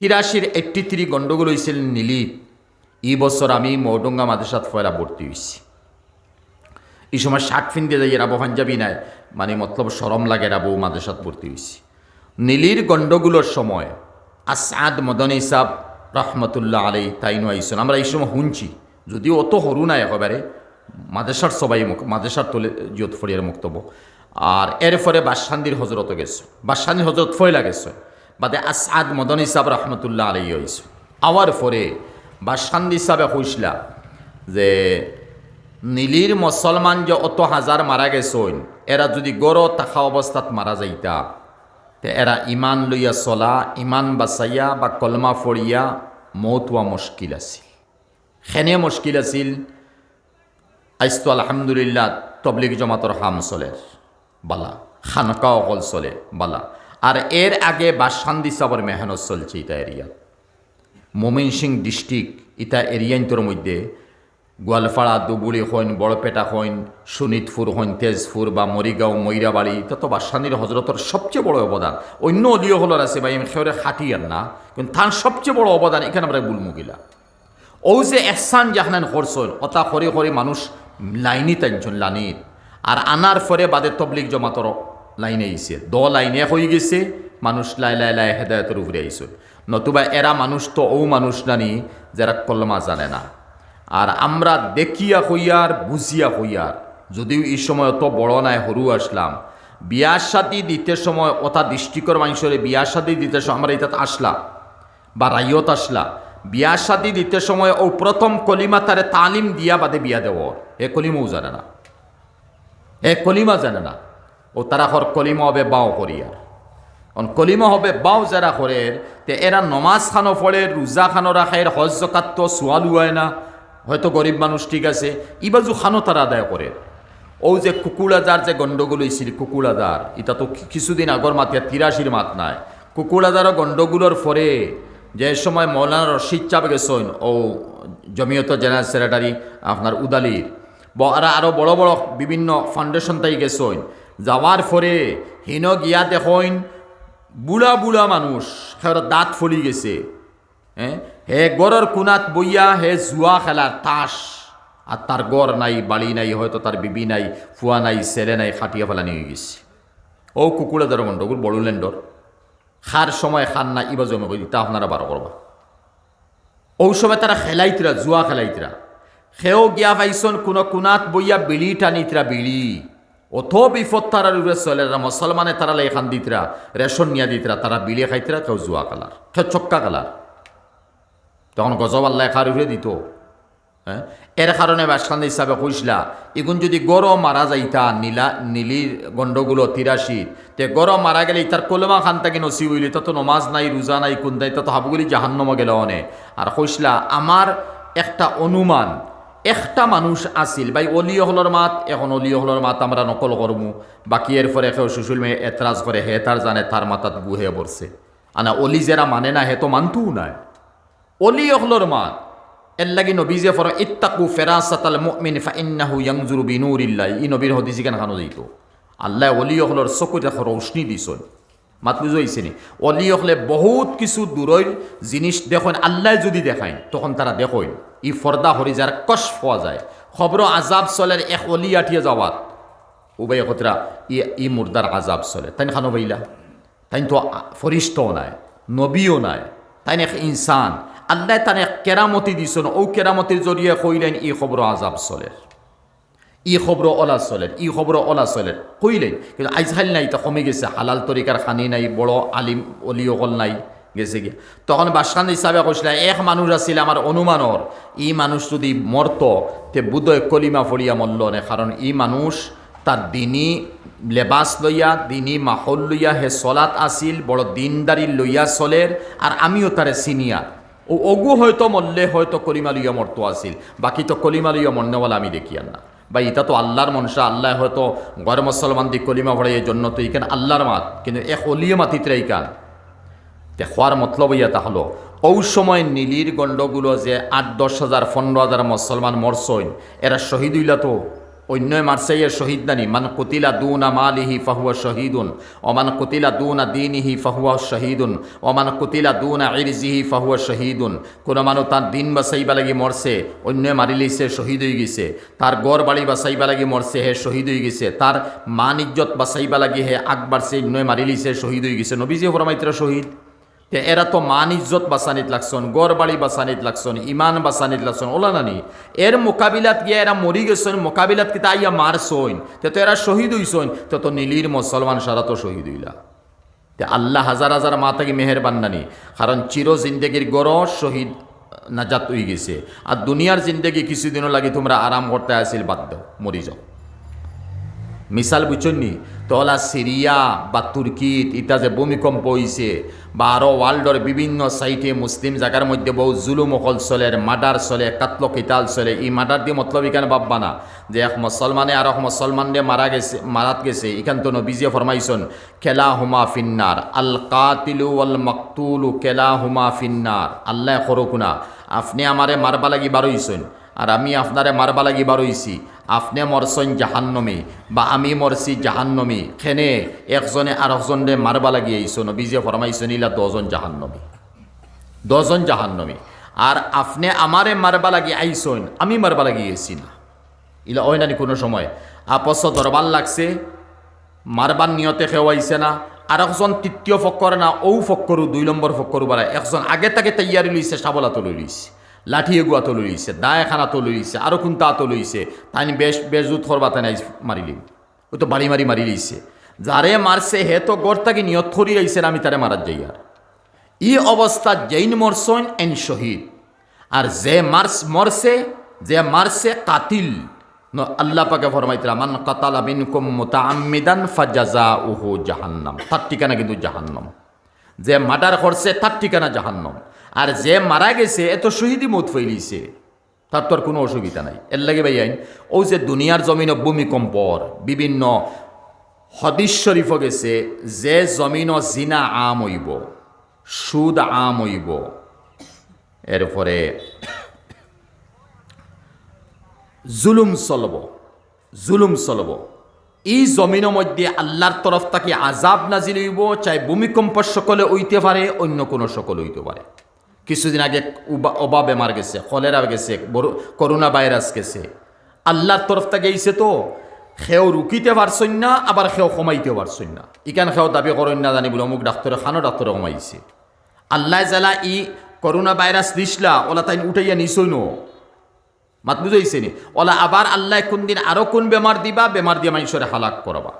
তিরাশির eighty three গণ্ডগোল হয়েছিল নীলিত। এই বছর আমি মৌডঙ্গা মাদ্রাসাত ফয়লা ভর্তি হয়েছি এই সময় শার্ট ফিনতে যাই এরা পাঞ্জাবি নাই মানে মতলব সরম লাগে এরা বউ মাদ্রাসাত ভর্তি হয়েছি নীলির গণ্ডগোলের সময় আসাদ মদন ইসাব রহমতুল্লাহ আলাই তাইনু আইসন। আমরা এই সময় শুনছি, যদিও অত সরু নাই একেবারে, মাদ্রাসার সবাই মাদ্রাসার তোলে জিয়ত ফরিয়ার মুক্তব আর এর ফলে বাসান্দির হজরত গেছে। বাসান্দির হজরত ফয়লা গেছে। বাদে আসাদ মদন ইসাব রহমতুল্লাহ আলাই হয়েছে আওয়ার ফরে বাসান্দি সাবে কইসলা যে নীলির মুসলমান যে অত হাজার মারা গেছইন এরা যদি গড় থাকা অবস্থাত মারা যাইতা, তে এরা ইমান লইয়া চলা, ইমান বাঁচাইয়া বা কলমা ফড়িয়া মৌতোয়া মুশকিল আছিল। সেনে মুশকিল আছিল। আইসতো আলহামদুলিল্লাহ তবলিগ জমাতর হাম চলে, বালা। খানকা অকল চলে, বালা। আর এর আগে বাসান্দি সাবর মেহনত চলছে ইতা এরিয়া। মোমিন সিং ডিস্ট্রিক্ট ইতা এরিয়ান্তর মধ্যে গোয়ালপাড়া, দুবুলি হইন, বড়পেটা হইন, সুনিতপুর হইন, তেজপুর বা মরিগাঁও, ময়রাবাড়ি এটা তো বাসানির হজরতর সবচেয়ে বড় অবদান। অন্য অলিও হলর আছে ভাই, আমি সেওরে খাটিয়ার না, কিন্তু তার সবচেয়ে বড় অবদান এখানে আমরা বুলমুগিলা ও যে এহসান জাহানান করছেন অতা করে করে মানুষ লাইনি টানছেন লাইনির আর আনার ফরে বাদে তবলিক জমাতর লাইনে আইছে। দ লাইনে হয়ে গেছে, মানুষ লাই লাই লাই হেদায়তের উপরে আইছে। নতুবা এরা মানুষ তো ও মানুষ নানি, যারা কলমা জানে না। আর আমরা দেখিয়া হইয়ার, বুঝিয়া হইয়ার, যদিও এই সময় অত বড় নাই সরু আসলাম। বিয়া সাদি দিতে সময় অতা দৃষ্টিকর মানুষের বিয়া সাদি দিতে সময় আমরা এটাত আসলাম, বা রাইয়ত আসলা। বিয়া সাদি দিতে সময় ও প্রথম কলিমা তারে তালিম দিয়া বাদে বিয়া দেব এ কলিমাও জানে না। এ কলিমা জানে না। ও তারা হর কলিমা হবে বাও করিয়ার। অন কলিমা হবে বাও যারা করে তে এরা নমাজ খানো পড়ে, রোজা খানো রাখে, হজ জকাত তো সোয়ালু হয় না। হয়তো গরিব মানুষ ঠিক আছে, ইবাজু খানো তারা আদায় করে। ও যে কুকুলাদার যে গণ্ডগোল হয়েছিল কুকুলাদার এটা তো কিছুদিন আগর মাতিয়া তিরাশির মাত নাই। কুকুলাদারও গণ্ডগোলের পরে যে সময় মৌলানা রশিদ চাপ গেছেন, ও জমিয়ত জেনারেল সেক্রেটারি আপনার উদালির আর আরও বড় বড় বিভিন্ন ফাউন্ডেশন তাই গেছেন। যাওয়ার পরে হিন গিয়া দেখইন বুড়া বুড়া মানুষ সের দাঁত ফলি গেছে। হ্যাঁ হে গড়ের কোনাত বইয়া হে জুয়া খেলার তাস। আর তার গড় নাই বাড়ি নাই, হয়তো তার বিবি নাই ফুয়া নাই ছেলে নাই খাটিয়া ফেলানি হয়ে গেছে। ও কুকুরা ধর গন্ডগোল বড়ুল্যান্ডর খার সময় খান না ইবা জমে কই তা আপনারা বারো করবা ও সময় তারা খেলাইতরা জুয়া খেলাইতরা সেও গিয়া পাইছন কোনো কোনাত বইয়া বিড়ি টানিতরা বিড়ি অথ বিপদ তারা রূপে চলে মুসলমানে, তারা এখান দিতরা, রেশন নিয়া দিতরা, তারা বিড়ি খাইতরা, কেউ জুয়া কালার, কেউ চক্কা কালার। তখন গজব আল্লাহ খার উড়ে দিত। হ্যাঁ? এর কারণে বাসখান হিসাবে কইসলা এগুন যদি গরম মারা যাইতা, নীলা, নীলির গণ্ডগুলো তিরাশির তে গরম মারা গেলে তার কলমা খান তাকে নসি হইলি তত নমাজ নাই, রোজা নাই কুন্দাই তত হাবুগুলি জাহান্নমা গেল অনে। আর কইসলা, আমার একটা অনুমান একটা মানুষ আছিল। ভাই অলিয় হলর মাত, এখন অলিয় হলর মাত আমরা নকল করমু বাকি এর পরে কেউ সুশুল মেয়ে এতরাজ করে হে তার জানে তার মাথাত বুহে পড়ছে আনা অলি যারা মানে না, হে তো মানতুও নাই। অলি অহলর মাত এর লাগি নবী যে ফর ইত্তাকু ফেরাসাতাল মুমিন ফা ইন্নাহু ইয়ানজুরু বিনুরিল্লাহ ই নবীর হদিসি কেন খানো যাইতো। আল্লাহ অলি অহলর চকুত এখন রৌশনি দিছন মাত বুঝো হয়েছে নি অলি অহলে বহুত কিছু দূরের জিনিস দেখেন আল্লাহ যদি দেখায়, তখন তারা দেখেন ই ফর্দা হরি যার কষ পাওয়া যায়। খবর আজাব চলের এক অলি আঠিয়ে যাওয়াত উবাই কতরা ই ই মুর্দার আজাব চলে। তাই খানো বইলা তাই তো ফরিস্তও নাই, নবীও নাই। তাই এক ইনসান আল্লাহ তার এক কেরামতি দিছেন। ও কেরামতির জরিয়ে কইলেন ই খবর আজাব চলের ই খবর অলা চলের ই খবর অলা চলের কইলেন কিন্তু আজকাল নাই, তো কমে গেছে, হালাল তরিকার খানি নাই, বড় আলিম অলি অকল নাই, গেছে গিয়া। তখন বাসখান হিসাবে কৈছিল, এক মানুষ আছিল আমার অনুমানর ই মানুষ যদি মরত তে বুধয় কলিমা ফড়িয়া মল্ল নে কারণ ই মানুষ তার দিনী লেবাস লইয়া, দিনী মাহল লইয়া, হে চলাত আছিল, বড় দিনদারি লইয়া চলের আর আমিও তারে সিনিয়র ও অগু হয়তো মরলে হয়তো কলিমা লইয়া মরত আছিল, বাকি তো কলিমা লইয়া মরনেওয়ালা আমি দেখি আর না। বা এটা তো আল্লাহর মনসা আল্লাহ হয়তো গর মুসলমান দিক কলিমা ভরে এই জন্য তো ইকান আল্লাহর মাত? কিন্তু এক অলিয়ে মাতিত্রে ইকান দেখার মতলব ইয়া তাহলো ঔ সময় নীলির গণ্ডগুলো যে আট, দশ হাজার, পনেরো হাজার মুসলমান মরসইন এরা শহীদ হইলা তো। অন্য মারসাইয়া শহীদ নানি, মান কুতিলা দুনা মালিহি ফাহুয়া শহীদুন ওমান কুতিলা দুনা দিনিহি ফাহুয়া শহীদুন ওমান কুতিলা দুনা ইরজিহি ফাহুয়া শহীদুন। কোনো মানুষ তার দিন বাসাইবা লাগি মরছে, অন্য মারিলি সে শহীদ হয়ে গেছে। তার গড় বাড়ি বাসাইবা লাগি মরছে, হে শহীদ হয়ে গেছে। তার মান ইজ্জত বাসাইবা লাগি, হে আকবার সে অন্য মারিলি সে শহীদ হয়ে গেছে। নবীজি ফরমাইত্রা শহীদ। তে এরা তো মান ইজ্জত বাসানিত লাগছন গড় বাড়ি বাসানিত লাগছন ইমান বাসানিত লাগছন ওলা নানি। এর মোকাবিলাত গিয়া এরা মরি গেছেন, মোকাবিলাত কিতা আইয়া মারছইন তে তো এরা শহীদ হইছইন তে তো নীলির মুসলমান সারা তো শহীদ হইলা। তে আল্লাহ হাজার হাজার মা থাকি মেহেরবান নানি। কারণ চির জিন্দেগির গড় শহীদ নাজাত হয়ে গেছে। আর দুনিয়ার জিন্দেগি কিছুদিনও লাগে তোমরা আরাম করতে আসিল বাদ মরি যাও। মিসাল বুঝছনি তলা সিরিয়া বা তুর্কিত ইটা যে ভূমিকম্প হয়েছে বা আরও ওয়ার্ল্ডর বিভিন্ন সাইটে মুসলিম জায়গার মধ্যে বহু জুলুম অকল চলে মার্ডার চলে কাতল কিতাল চলে। এই মার্ডার দিয়ে মতলব এখানে ভাববা না? যে এক মুসলমানে আর এক মুসলমান মারা গেছে মারাত গেছে এখান তো নবীজিয়ে ফরমাইছন খেলা হুমা ফিন্নার আল কাতিলু আল মাকতুলু কেলা হুমা ফিন্নার আল্লাহ করকুনা আপনি আমারে মারবা লাগি বারইছন আর আমি আপনারে মারবা লাগি বারইছি আপনি মরছেন জাহান্নমী বা আমি মরছি জাহান্নমী। খেনে একজনে আর একজনে মারবা লাগি আইসো নবীজে ফরমাইছেন ইলা দজন জাহান্নমী। দজন জাহান্নমী। আর আপনি আমারে মারবা লাগি আইসইন আমি মারবা লাগি গেছি না। ইলা ওই নানি কোনো সময়। আপস দরবার লাগছে, মারবার নিয়তে খেওয়াইছে না। আর একজন তৃতীয় ফক্কর না, ঔ ফক্করু দুই নম্বর ফক্করু বাড়ায়। একজন আগে তাকে তৈয়ারি লইছে সাবলা তো লইছে। লাঠি এগুয়া তো লইছে দায় খানা তো লইছে আরও কোনটা তো লইছে তাই বেশ বেজুত করবা তাই নাই মারিলি ও তো বাড়ি মারি মারি লইছে যারে মারছে, হে তো গড় তাকে নিয়ত করি আইছে আমি তারে মারার যাই আর। ই অবস্থা জৈন মরসন এন শহীদ। আর যে মার্স মরছে, যে মারছে কাতিল। আল্লাহ পাকে ফরমাইতরা মান কাতালা মিনকুম মুতাআম্মিদান ফাজাজা উহু জাহান্নাম। তার ঠিকানা কিন্তু জাহান্নাম। যে মার্ডার করছে, তার ঠিকানা জাহান্নাম। আর যে মারা গেছে এত শহীদি মত ফেলিছে। তার তো আর কোনো অসুবিধা নাই। এর লাগে ভাই আইন, ও যে দুনিয়ার জমিন ভূমিকম্পর, বিভিন্ন হদিস শরীফ গেছে, যে জমিন জিনা আম হইব, সুদ আম হইব। এরপরে জুলুম চলব জুলুম চলব। এই জমিনের মধ্যে আল্লাহর তরফ তাকে আজাব নাজিল হইব, চাই ভূমিকম্প সকলে হইতে পারে, অন্য কোনো সকল হইতে পারে। কিছুদিন আগে অবা বেমার গেছে কলেরা গেছে করোনা ভাইরাস গেছে। আল্লাহর তরফ থেকে গেছে তো। সেও রুকিতে পারছই না, আবার সেও কমাইতে পারছই না। ইকান সেও দাবি করেন না জানি বলে অমুক ডাক্তারে, খানো ডাক্তারে কমাইছে। আল্লাহ জালা ই করোনা ভাইরাস দিসলা, ওলা তাই উঠাইয়া নিছই নো মাত বুঝাইছে নি ওলা আবার আল্লাহ কোন দিন আরও কোন বেমার দিবা, বেমার দিয়ে মানুষের হালাক করবা।